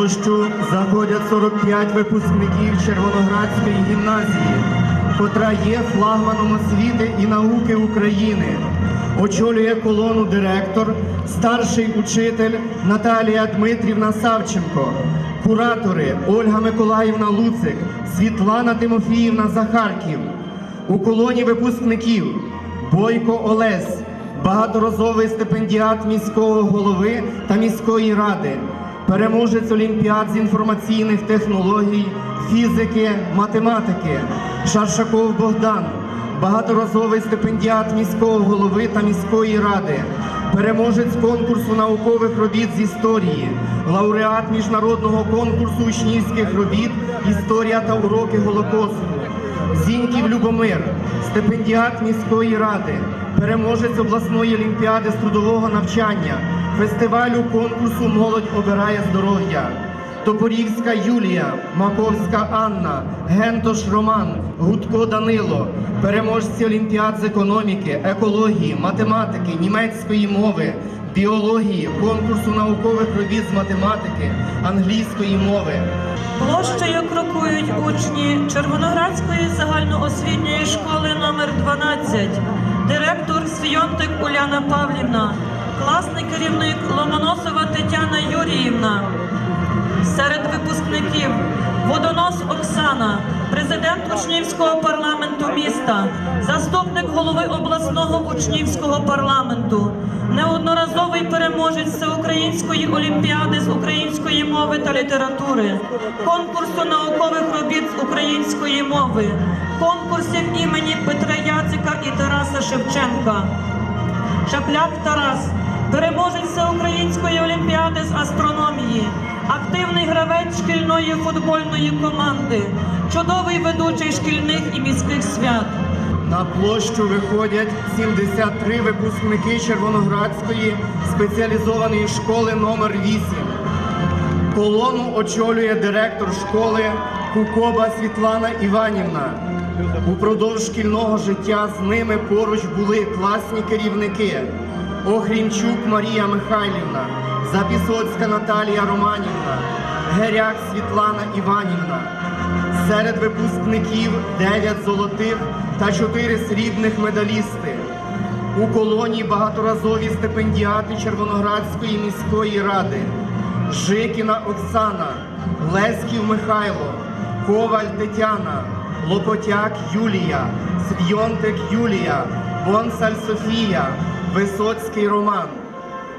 площу заходять 45 випускників Червоноградської гімназії, котра є флагманом освіти і науки України. Очолює колону директор, старший учитель Наталія Дмитрівна Савченко, куратори Ольга Миколаївна Луцик, Світлана Тимофіївна Захарків. У колоні випускників Бойко Олесь, багаторазовий стипендіат міського голови та міської ради, переможець олімпіад з інформаційних технологій, фізики, математики, Шаршаков Богдан, багаторазовий стипендіат міського голови та міської ради, переможець конкурсу наукових робіт з історії, лауреат міжнародного конкурсу учнівських робіт Історія та уроки Голокосту. Зіньків Любомир, стипендіат міської ради, переможець обласної олімпіади з трудового навчання, фестивалю конкурсу Молодь обирає здоров'я. Топорівська Юлія, Маковська Анна, Гентош Роман, Гудко Данило, переможці олімпіад з економіки, екології, математики, німецької мови, біології, конкурсу наукових робіт з математики, англійської мови. Площею крокують учні Червоноградської загальноосвітньої школи номер 12 директор Свйонтик Уляна Павлівна, класний керівник Ломоносова Тетяна Юріївна. Серед випускників Водонос Оксана, президент учнівського парламенту міста, заступник голови обласного учнівського парламенту, неодноразовий переможець всеукраїнської олімпіади з української мови та літератури, конкурсу наукових робіт з української мови, конкурсів імені Петра Яцика і Тараса Шевченка. Шапляк Тарас, переможець всеукраїнської олімпіади з астрономії, активний гравець шкільної футбольної команди, чудовий ведучий шкільних і міських свят. На площу виходять 73 випускники Червоноградської спеціалізованої школи номер 8 Колону очолює директор школи Кукоба Світлана Іванівна. Упродовж шкільного життя з ними поруч були класні керівники Охрімчук Марія Михайлівна, Запісоцька Наталія Романівна, Геряк Світлана Іванівна. Серед випускників 9 золотих та 4 срібних медалісти. У колонії багаторазові стипендіати Червоноградської міської ради. Жикіна Оксана, Леськів Михайло, Коваль Тетяна, Лопотяк Юлія, Свйонтик Юлія, Бонсаль Софія, Висоцький Роман.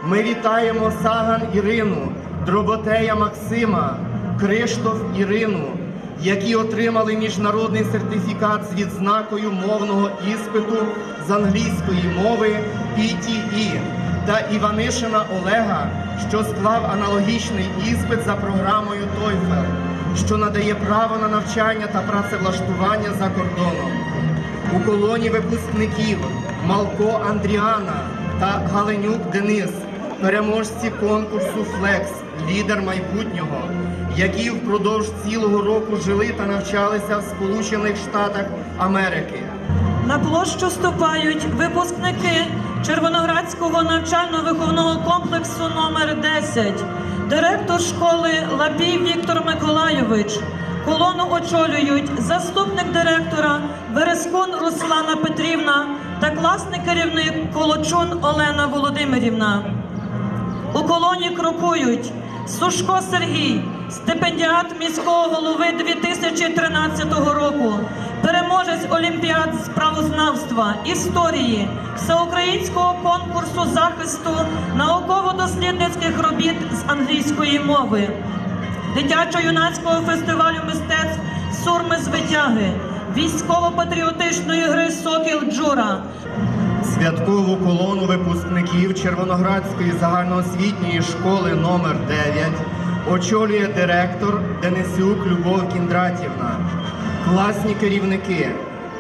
Ми вітаємо Саган Ірину, Дроботея Максима, Криштоф Ірину, які отримали міжнародний сертифікат з відзнакою мовного іспиту з англійської мови PTE та Іванишина Олега, що склав аналогічний іспит за програмою TOEFL, що надає право на навчання та працевлаштування за кордоном. У колоні випускників Малко Андріана та Галенюк Денис, переможці конкурсу Флекс, лідер майбутнього, які впродовж цілого року жили та навчалися в Сполучених Штатах Америки. На площу ступають випускники Червоноградського навчально-виховного комплексу номер 10 директор школи Лапій Віктор Миколайович. Колону очолюють заступник директора Верескун Руслана Петрівна та класний керівник Колочун Олена Володимирівна. У колоні крокують Сушко Сергій, стипендіат міського голови 2013 року, переможець Олімпіад з правознавства, історії, всеукраїнського конкурсу захисту науково-дослідницьких робіт з англійської мови, дитячо-юнацького фестивалю мистецтв Сурми з витяги, військово-патріотичної гри Сокіл Джура, Святкову колону випускників Червоноградської загальноосвітньої школи номер 9 очолює директор Денисюк Любов Кіндратівна, класні керівники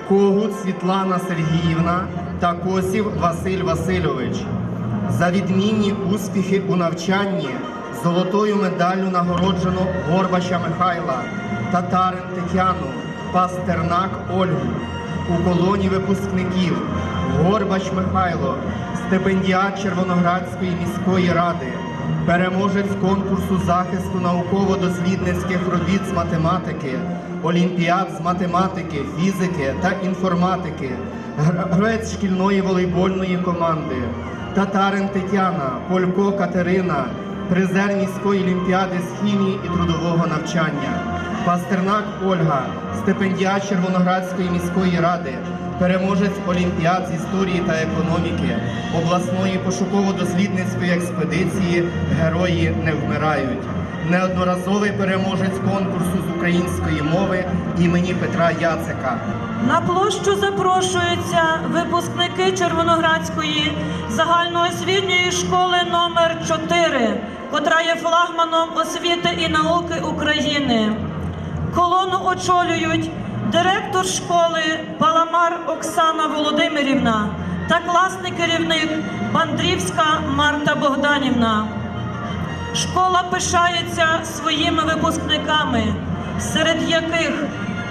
Когут Світлана Сергіївна та Косів Василь Васильович. За відмінні успіхи у навчанні золотою медаллю нагороджено Горбача Михайла, Татарин Тетяну, Пастернак Ольгу. У колоні випускників Горбач Михайло, стипендіат Червоноградської міської ради, переможець конкурсу захисту науково-дослідницьких робіт з математики, олімпіад з математики, фізики та інформатики, гр- гравець шкільної волейбольної команди, татарин Тетяна, Полько Катерина, призер міської олімпіади з хімії і трудового навчання, Пастернак Ольга, стипендіат Червоноградської міської ради, переможець олімпіад з історії та економіки, обласної пошуково-дослідницької експедиції Герої не вмирають. Неодноразовий переможець конкурсу з української мови імені Петра Яцика. На площу запрошуються випускники Червоноградської загальноосвітньої школи номер 4 котра є флагманом освіти і науки України. Колону очолюють директор школи Паламар Оксана Володимирівна та класний керівник Бандрівська Марта Богданівна. Школа пишається своїми випускниками, серед яких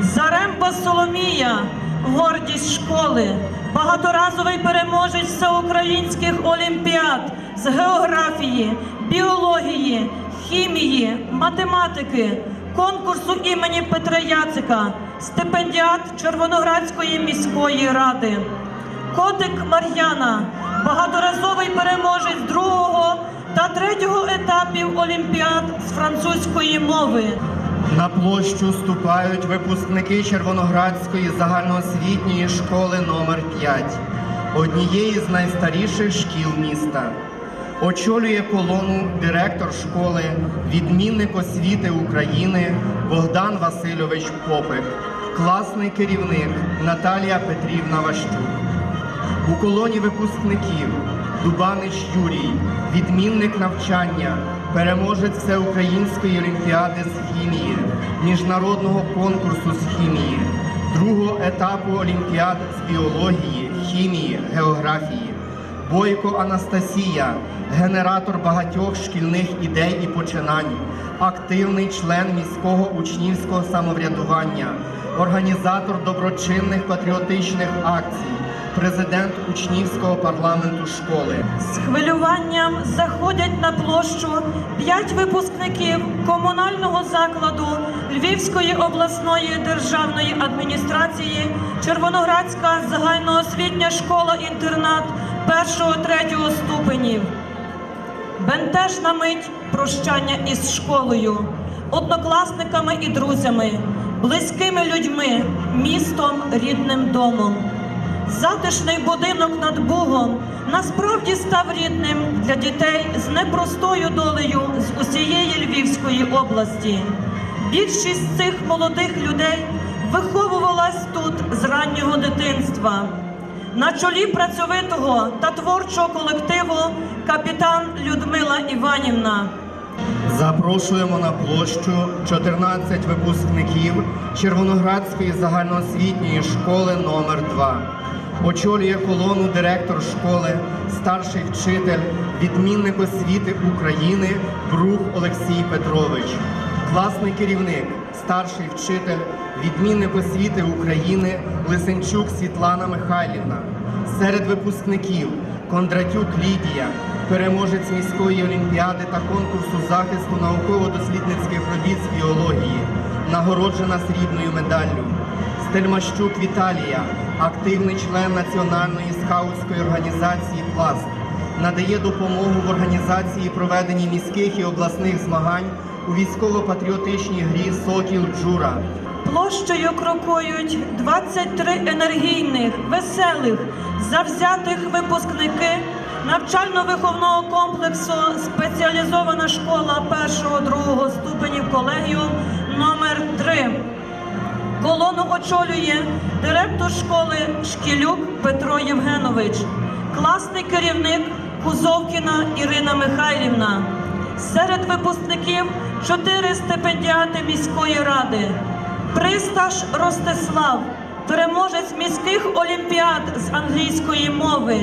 Заремба Соломія, гордість школи, багаторазовий переможець всеукраїнських олімпіад з географії, біології, хімії, математики, конкурсу імені Петра Яцика, стипендіат Червоноградської міської ради. Котик Мар'яна, багаторазовий переможець другого та третього етапів олімпіад з французької мови. На площу ступають випускники Червоноградської загальноосвітньої школи номер 5 однієї з найстаріших шкіл міста. Очолює колону директор школи, відмінник освіти України Богдан Васильович Попик, класний керівник Наталія Петрівна Ващук. У колоні випускників Дубанич Юрій, відмінник навчання, переможець всеукраїнської олімпіади з хімії, міжнародного конкурсу з хімії, другого етапу олімпіад з біології, хімії, географії. Бойко Анастасія, генератор багатьох шкільних ідей і починань, активний член міського учнівського самоврядування, організатор доброчинних патріотичних акцій, президент учнівського парламенту школи. З хвилюванням заходять на площу п'ять випускників комунального закладу Львівської обласної державної адміністрації Червоноградська загальноосвітня школа-інтернат першого-третього ступенів. Бентежна мить прощання із школою, однокласниками і друзями, близькими людьми, містом, рідним домом. Затишний будинок над Бугом насправді став рідним для дітей з непростою долею з усієї Львівської області. Більшість цих молодих людей виховувалась тут з раннього дитинства. На чолі працьовитого та творчого колективу капітан Людмила Іванівна. Запрошуємо на площу 14 випускників Червоноградської загальноосвітньої школи номер 2 Очолює колону директор школи, старший вчитель, відмінник освіти України Брух Олексій Петрович, класний керівник, старший вчитель, відмінник освіти України Лисенчук Світлана Михайлівна. Серед випускників Кондратюк Лідія, переможець міської олімпіади та конкурсу захисту науково-дослідницьких робіт з біології, нагороджена срібною медаллю. Стельмащук Віталія, активний член національної скаутської організації Пласт, надає допомогу в організації і проведенні міських і обласних змагань у військово-патріотичній грі Сокіл Джура. Площею крокують 23 енергійних, веселих, завзятих випускники навчально-виховного комплексу спеціалізована школа першого-другого ступенів колегіум номер 3 Колону очолює директор школи Шкілюк Петро Євгенович, класний керівник Кузовкіна Ірина Михайлівна. Серед випускників чотири стипендіати міської ради. Присташ Ростислав, переможець міських олімпіад з англійської мови,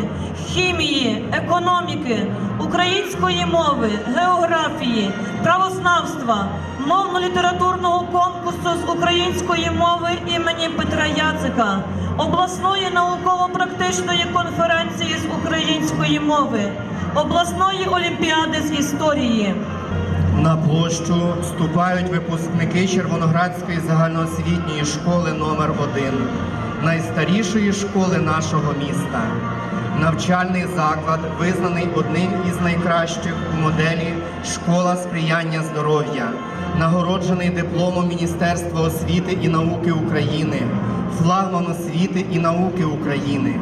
хімії, економіки, української мови, географії, правознавства, мовно-літературного конкурсу з української мови імені Петра Яцика, обласної науково-практичної конференції з української мови, обласної олімпіади з історії. На площу вступають випускники Червоноградської загальноосвітньої школи номер 1 найстарішої школи нашого міста. Навчальний заклад визнаний одним із найкращих у моделі Школа сприяння здоров'я, нагороджений дипломом Міністерства освіти і науки України, флагман освіти і науки України,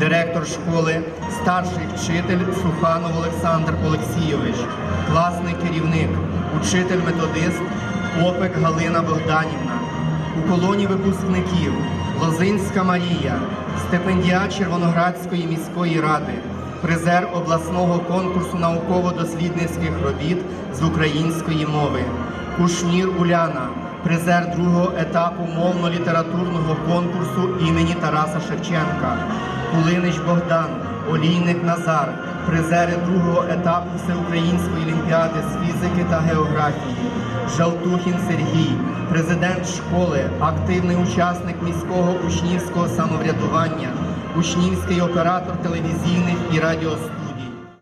директор школи, старший вчитель Суханов Олександр Олексійович, класний керівник, учитель-методист Попик Галина Богданівна. У колоні випускників Лозинська Марія, стипендіат Червоноградської міської ради, призер обласного конкурсу науково-дослідницьких робіт з української мови, Кушнір Уляна, призер другого етапу мовно-літературного конкурсу імені Тараса Шевченка, Кулинич Богдан, Олійник Назар, призери другого етапу Всеукраїнської олімпіади з фізики та географії. Жалтухін Сергій, президент школи, активний учасник міського учнівського самоврядування, учнівський оператор телевізійних і радіостудій.